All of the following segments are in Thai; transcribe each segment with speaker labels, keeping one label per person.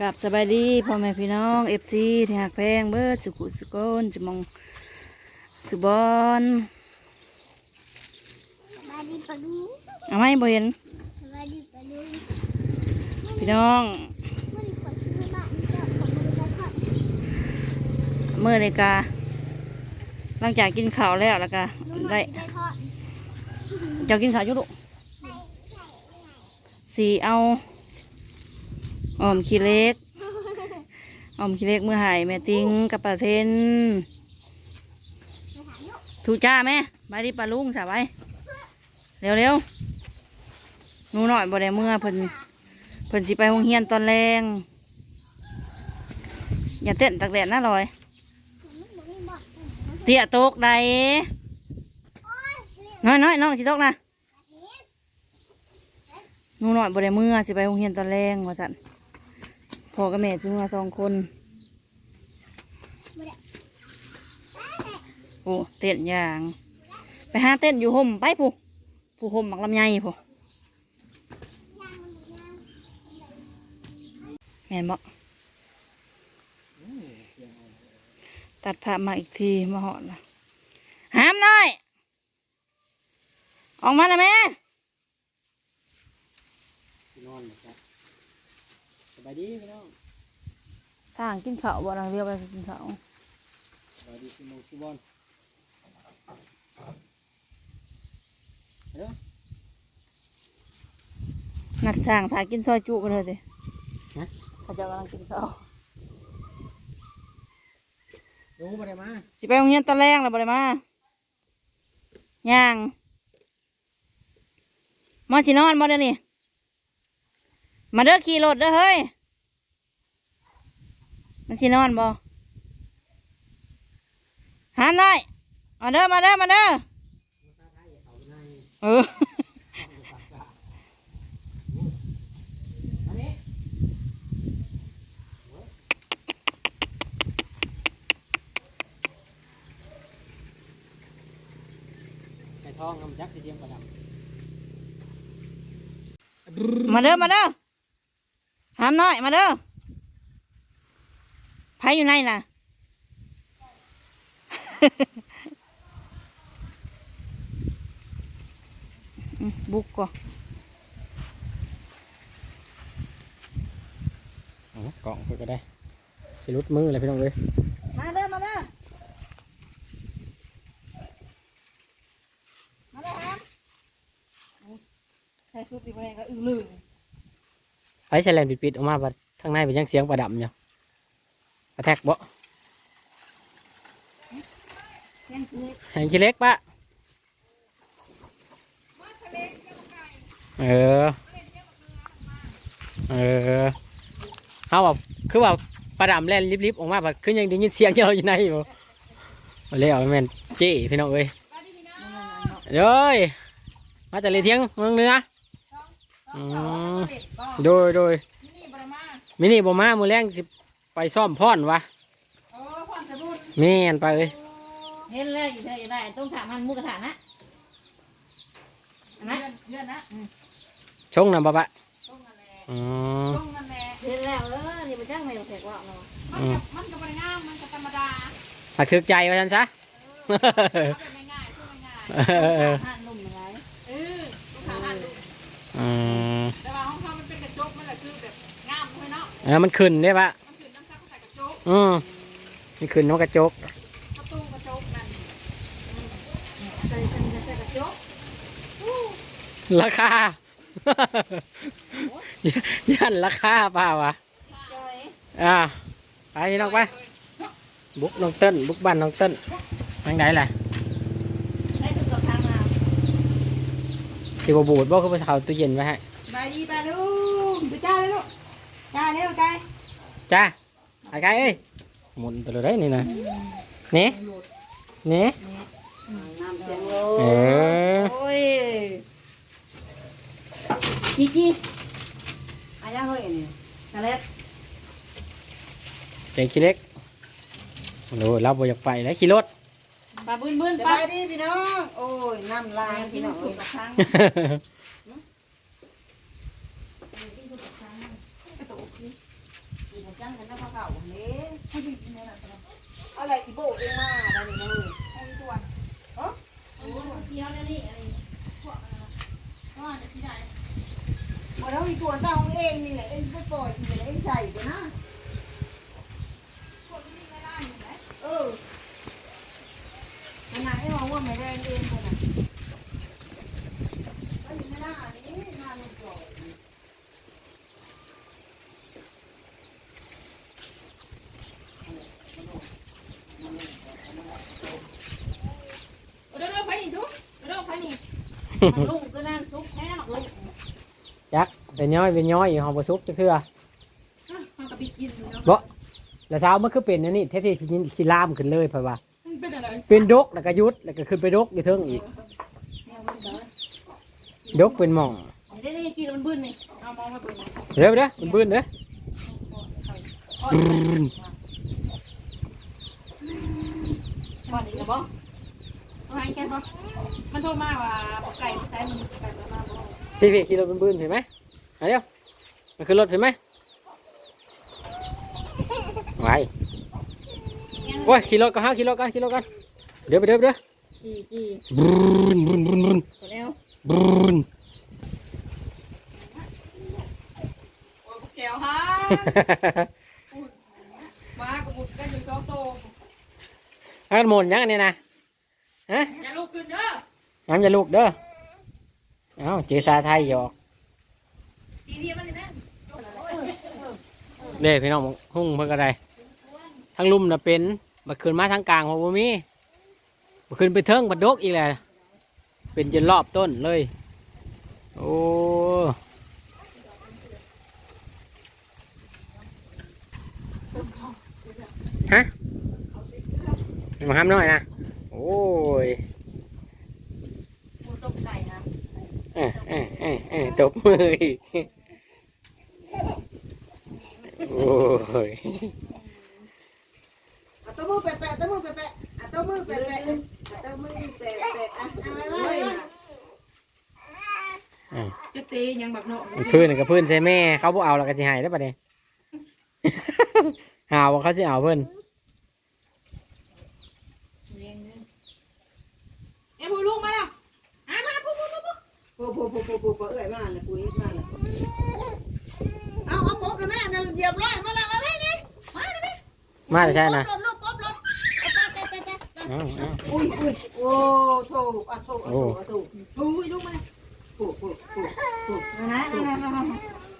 Speaker 1: กับสบายดีพ่อแม่พี่น้องเอฟซีที่หักแพงเบิดสุขุสุโกนจุมองสุบอน
Speaker 2: สวัสดีปะลุง
Speaker 1: เอาไหมบ่เห็น
Speaker 2: สวัสดีปะลุง
Speaker 1: พี่น้อง
Speaker 2: มันขอซื้อบ้านเจ้าของมันก็ทอด
Speaker 1: เมื่อในกาหลังจากกินข้าวแล้วแล้วก็
Speaker 2: ลุงมัน
Speaker 1: ได้
Speaker 2: สิได้ทอด
Speaker 1: เจ้ากินข้าวอยุลุสีเอา ออมขี้เล็กออมขี้เล็กเมื่อหายแม่ติงกับปลาเทนถูกจ้าแม่บาดีปลาลุงสาบายเร็วเร็วนูหน่อยบ่ได้เมื่อเพิ่นเพิ่นสิไปโรงเรียนตอนแรงอย่าเต้นตักแดดนะลอย
Speaker 2: มันบ่มีบ่อน
Speaker 1: เตี้ยตกใด
Speaker 2: โอ้ยเรียก
Speaker 1: น้อยน้อยน้องสิตกนะ
Speaker 2: นู
Speaker 1: หน่อยบ่ได้เมื่อสิไปโรงเรียนตอนแรงว่าซั่น พ่อกับแม่สิเมื่อสองคนโอ้เต้นอย่าง ไปหาเต้นอยู่ห่มไปผู้ผู้ห่มหมักลำไยผู้แม่นบอกตัดภามาอีกทีมาหอดละห้ามหน่อย ออกมาแล้วแม่
Speaker 3: นอนนะครับ สบายดีพี่น้อง
Speaker 1: สร้างกินข้าวบ่ลังเรียวไปกินข้าว
Speaker 3: สบายดีพี่โมพี่บอลเด้อ
Speaker 1: นัดสร้างถ่ายกินซอยจุกันเลยสิ
Speaker 3: ฮะ
Speaker 1: เขาเจะกำลังกินข้าว
Speaker 3: รู้บ่ได้มา
Speaker 1: สิไปโรงเรียนตอนแรกแล้วบ่ได้มาย่างมาสินอนบ่เดี๋ยวนี้ มาเด้อขี่รถเด้อเฮ้ย มันสินอนบ่หามหน่อย มาเด้อมาเด้อมาเด้อเออ
Speaker 3: อันนี้ไก่ทองทำยักษ์ที่เทียมประดับ
Speaker 1: มาเด้อมาเด้อ หามหน่อยมาเด้อไผอยู่ไหนน่ะอืมบุกก่อน
Speaker 3: อ๋อกล่องเพื่อก็ได้สิรุดมือเลยพี่น้องเลย
Speaker 1: มาเด้อมาเด้อมาเด้อครับใส่ชุดอีกแล้วก็อึ้งลึง
Speaker 3: ไฟแฉลนปิดๆออกมาบัดข้างในเป็นยังเสียงประดับอยู่กระแทกบ่แห่งขี้เล็กปะเออ เออเขาแบบคือว่าประดามแล่นลิบๆออกมาแบบคือยังได้ยินเสียงเจ้าอยู่ในอยู่เลยเอาแม่นเจ้พี่น้องเอ้ยเด้ยมาแต่เลยเที่ยงเมืองเนื้อ อืมโดยโดยมินี่บ่มามือแรงสิไปซ่อมพ่อนวะแม่นไปเอ้ย
Speaker 1: เห็นเลยอยู่เธออยู่ได้ต้องถามมันหมุกกระถางนะนะเลื่อนนะ
Speaker 3: ชงนะบ่ปะอืม
Speaker 1: เห็นแล้วเออนี่มันจ้างไม่แขกว่าเนาะ
Speaker 3: อืม
Speaker 4: มันก็บริง่ายมันก็ธรรมดา
Speaker 3: หักถึกใจว่าฉันซะ
Speaker 4: เอาแบบง่ายๆพูดง่าย
Speaker 3: เออเออ
Speaker 1: ห้านุ่มยังไง
Speaker 4: ๆเออลูกค้าอ่านดู
Speaker 3: อืม
Speaker 4: เลยเนาะ
Speaker 3: เออมันขึ้นได้ปะ
Speaker 4: มันคือน้ำซักใส่กระจก
Speaker 3: อืมมันขึ้นนกกระจก
Speaker 4: ประตูกระจกนั่น
Speaker 1: ใส่เป็นใส่กระจก
Speaker 3: ราคายันราคาเปล่าวะ
Speaker 1: จอย
Speaker 3: อ่าไปพี่น้องไปบุกน้องเต้นบุกบ้านน้องเต้นทางไหนล่ะ
Speaker 1: ได้ถึงกับทางมา
Speaker 3: สิบบูดบ่คือไปเขาตู้เย็นไว้ให้
Speaker 4: บายดีบายลูกดูจ้าเลยลูก จ้าเร็วไกล
Speaker 3: จ้าไอ้ไก่เอ้ยหมุนไปเลยได้นี่นะนี่นี่
Speaker 1: น้ำเสียงโล
Speaker 3: เออ
Speaker 1: โอ้ยจีจีอายังเฮ้ยนี่ทะเล
Speaker 3: เก่งขี้เล็กโอ้โหเราบ่อยากไปแล้วขี่รถ
Speaker 1: ปลาบึ้นบึ้น
Speaker 5: ส
Speaker 1: ปลา
Speaker 5: บายดีพี่น้อง โอ้ย น้ำลาย
Speaker 1: กิ
Speaker 5: พี่
Speaker 1: น
Speaker 5: น้อง
Speaker 1: สุ
Speaker 5: เอ้
Speaker 1: ก
Speaker 5: ย
Speaker 1: กัง
Speaker 4: กระตุกนี่
Speaker 5: กินจังกันนะพ่อเก่าเนี้อะไรอีโบเองมาได้นี่นะเฮ้ย
Speaker 1: เดียวแล้วนี่อะไรพวกอะไรว่าจะที่ไหน
Speaker 5: บ่เท่าอีตัวเต้าเองนี่แหละเองไปปล่อยทีละเองใส่กันนะเออขนาดไอ้มองว่าไม่แดงเองคนน่ะไอ้ไม่น่านี่น่าไม่ปล่อย
Speaker 4: เดี๋ยวเดี๋ยวไปนี่ทุกเดี๋ยวไปนี่
Speaker 1: ลุงก็นั่งซุกแค่หรอกลุง
Speaker 3: จักเป็นย้อยเป็นย้อยอยู่ห้องประซุกจะเพื่อ
Speaker 4: มันกับบิดยินเนาะ
Speaker 3: บ่แล้วเช้ามันคือเป็นอันนี่แท้ๆสิสิลามขึ้นเลยเพราะว่า
Speaker 4: มันเป็นอะไร
Speaker 3: เป็นดกแล้วก็ยุดแล้วก็ขึ้นไปดกอยู่เทิงอีกดกเป็นหม่อง
Speaker 1: เดี๋ยวนี่กินมันบึ้นนี่
Speaker 4: เอามองมาเบิ่ง
Speaker 3: เด้อเด้อมันบื้นเด้อ
Speaker 1: ก่อนอีกแล้วบ่
Speaker 4: เอาให้แค่พอมันโทรมาว่าบอกไก่ใช้มันไก่มาบอก
Speaker 3: พี่พี่ขี่รถมันบื้นเห็นไหมเอาเดี๋ยวมันคือรถเห็นไหมไว้โอ้ยขี่รถก็ฮะขี่รถกันขี่รถกันเดี๋ยวไปเดี๋ยวไปเดี๋ยว
Speaker 1: จีจี
Speaker 3: บรูนบรูนบรูนบรูน
Speaker 1: ตัวแล้ว
Speaker 3: บรูน
Speaker 4: โอ้ยแก้วฮะมากับมุดกันอยู่สองโต
Speaker 3: อันหมนยังอันนี้นะ ฮะ
Speaker 4: อย่าลุกขึ้นเด้อ
Speaker 3: น้ำอย่าลูกเด้อเอ้าเจสาไทยหยอก
Speaker 4: ทีนี้มันนี่นะ
Speaker 3: เด้พี่น้องหุ่งเพิ่นก็ได้ทั้งลุ่มน่ะเป็นบัดขึ้นมาทางกลางของบ่มีบัดขึ้นไปเทิงบัดดกอีกแหละเป็นจนรอบต้นเลย โอ้ฮะมาห้ามหน่อยนะ โอ้ย
Speaker 1: มูตกไก่นะ
Speaker 3: เอ้ยเอ้ยเอ้ยเอ้ยตบมืออีกโอ้ย
Speaker 5: เอาตัวมือแปะๆตัวมือแปะๆเอาตัวมือแปะๆเอาตัวมือแปะๆอะเอาไว้ไว้ไว้
Speaker 4: จะตียังแบบเนาะ
Speaker 3: มันพื้นนกับพื้นใช่แม่ เขาบ่เอาแล้วก็สิใหายได้ปะเนี่ย หาว่าเขาสิเอาเพิ่น
Speaker 4: เอ้ยพูลูกมาแล้วอะมาพูพูพูพู
Speaker 5: ปูปูปูปูปูปูเอ้ยมาเลยปุ้ยมาเลยเอาเอาปุ๊บเลยแม่นั่นเหยียบร้อยมาแล้วมาแม่นี่
Speaker 3: มาแต่ใช่นะ
Speaker 5: รถลูกปุ๊บรถเอาไปไปไปไป
Speaker 3: เอาเอา
Speaker 5: อุ้ยอุ้ยโอ้โถอะโถอะโถอะโถ
Speaker 4: พูลูกมา
Speaker 5: ปูปูปูปู
Speaker 1: นะนะนะนะนะ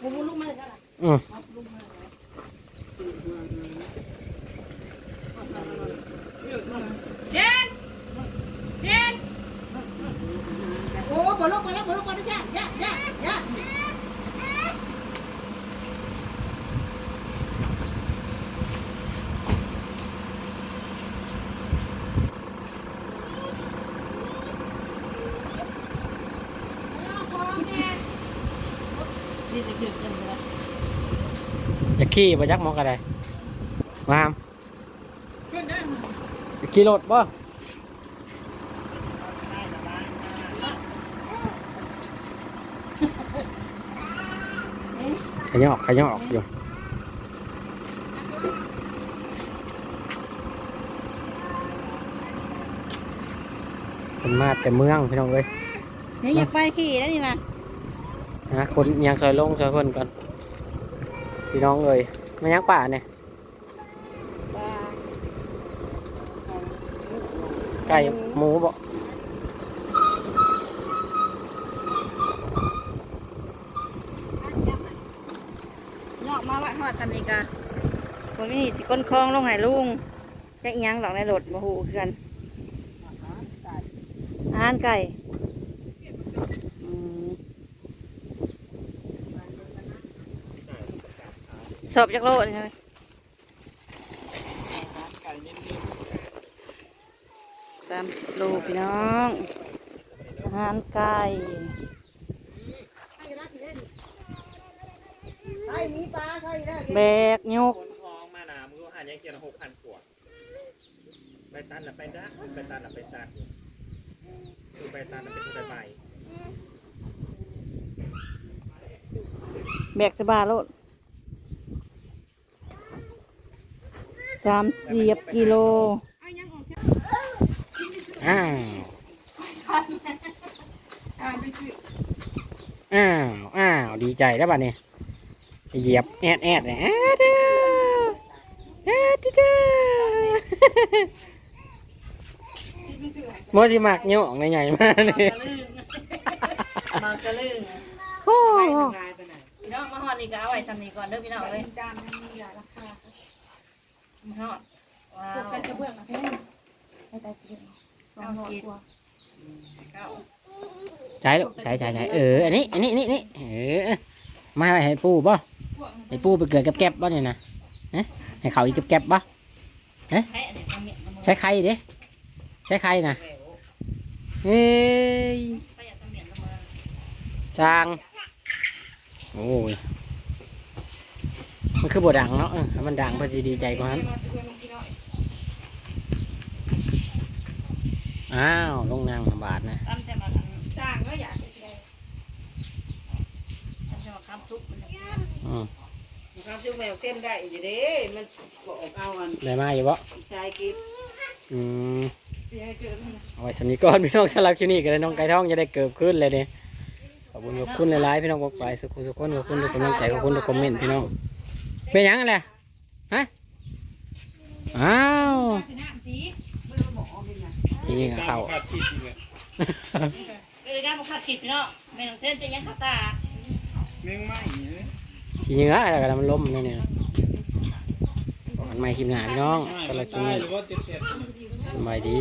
Speaker 1: มูมูลุกมาเลยจ้ะ
Speaker 3: อืม
Speaker 4: เจนเจน
Speaker 5: โอ้บอลลูกไปแล้วบอลลูกไปแล้วย่าย่าย่าย่า
Speaker 1: นี่จะเกิดกันแล้ว
Speaker 3: จะ ขี่บ่จักหมอกระไดมาหาม
Speaker 4: ขึ้นได้
Speaker 3: จะขี่รถบ่ขยอกขยอกอยู่เป็นมาแต่เมืองพี่น้องเลย
Speaker 1: นี่อยากไปขี่แล้วนี่นะ
Speaker 3: นะคนยังซอยลงซอยคนก่อน พี่น้องเลยมายังป่าเนี่ยไก่หมูบ่
Speaker 1: ยอกมาวัดหอดสันนิกาคนนี้สิก้นคลองลงหายลุงจะอีหยังหลอกในรถบ่ฮู้คือกันอาหารไก่อืมส อบจักโลนี่เลยสามสิบโลพี่น้องอาหารไก่แบกยก
Speaker 6: คนองมาหนามือหันยังเกียร์หกพันกว่าไปตันน่ะไปได้ไปตันน่ะไปตันคือไปตันน่ะเป็นตัวใบ
Speaker 1: แบกสบาโลด สามสิบกิโล
Speaker 3: อ้าว
Speaker 4: อ้า
Speaker 3: วอ้าวดีใจแล้วบัดนี้เหยียบแอดแอดแอดแอดเด้อ
Speaker 4: ไปซื้อให้
Speaker 3: โมสิมักโยงใหญ่มากเลย
Speaker 1: มากระลึง
Speaker 3: โอ้
Speaker 5: กลายไปไหน
Speaker 1: พี่น้องมาฮอดนี่ก็เอาไว้ทำนี่ก่อนเด้อพี่น้องเลย ฮอดว้า
Speaker 4: พวก
Speaker 1: ว
Speaker 4: กันกระเบื้องนะแพงไปตายเปลี่ยนสองร้อยกว่า
Speaker 1: เก้า
Speaker 3: ใช่ลูกใช่ใช่ใช่เอออันนี้อันนี้นี่นี่เออมาให้ให้ปูป่ะ
Speaker 4: พวก
Speaker 3: ให้ปูไปเกิดกับแก็บป่ะเนี่ยนะเอ๊ะให้เขาอีกกับแก็บป่ะ
Speaker 1: ให้อันนี้ทำเนี่ยทำมือ
Speaker 3: ใช้ไข่ดิใช้ไข่นะเฮ้ย
Speaker 1: ไปอย่าทำเนี่ยทำมือ
Speaker 3: จางโอ้ย มันคือบ่ดังเนาะเออถ้ามันดังเพื่อจะดีใจกว่านั้น
Speaker 4: มาเพื่อนพี่น้อย
Speaker 3: อ้าวลงนางบาทนะ
Speaker 1: ตั้มใช่มาท
Speaker 4: สร้างก็อยากไปแสดงำ
Speaker 1: ตั้มใช่มาคำซุปมันเนี่ย
Speaker 3: อืม
Speaker 5: ครับจุ๊แมวเต้นได้อยู่เด้มันบอกเอาอัน
Speaker 3: ได้มาอยู่บ่
Speaker 5: ชายกิฟ
Speaker 3: อืม
Speaker 4: เดี๋ยวเจอกันนะ
Speaker 3: เอาไว้สำนีก่อนพี่น้องสำหรับคลิปนี้ก็ได้น้องไก่ทองจะได้เกิดขึ้นเลยเนี่ยขอบคุณขอบคุณหลายๆพี่น้องบอกไปสุขุสุขคนขอบคุณทุกกำลังใจขอบคุณทุกคอมเมนต์พี่น้อง เป็นหยังอะไรฮะอ้าว
Speaker 4: ชนะสี
Speaker 3: นี่ก็เขา
Speaker 6: ขาดคิดอีกเลย
Speaker 1: เรื่องการมาขัดขีดพี่น้องแม่น้องเส้นจะยังขัดตา
Speaker 6: แม่งไหม้เลย
Speaker 3: ขี้เหงื่ออะไรกันมันล้มนั่นเนี่ยบอกกันใหม่คลิปหน้าพี่น้องสำหรับคลิป
Speaker 6: ตาย
Speaker 3: นี้
Speaker 6: หรือว่าเจ็บเจ็บ
Speaker 3: สบายดี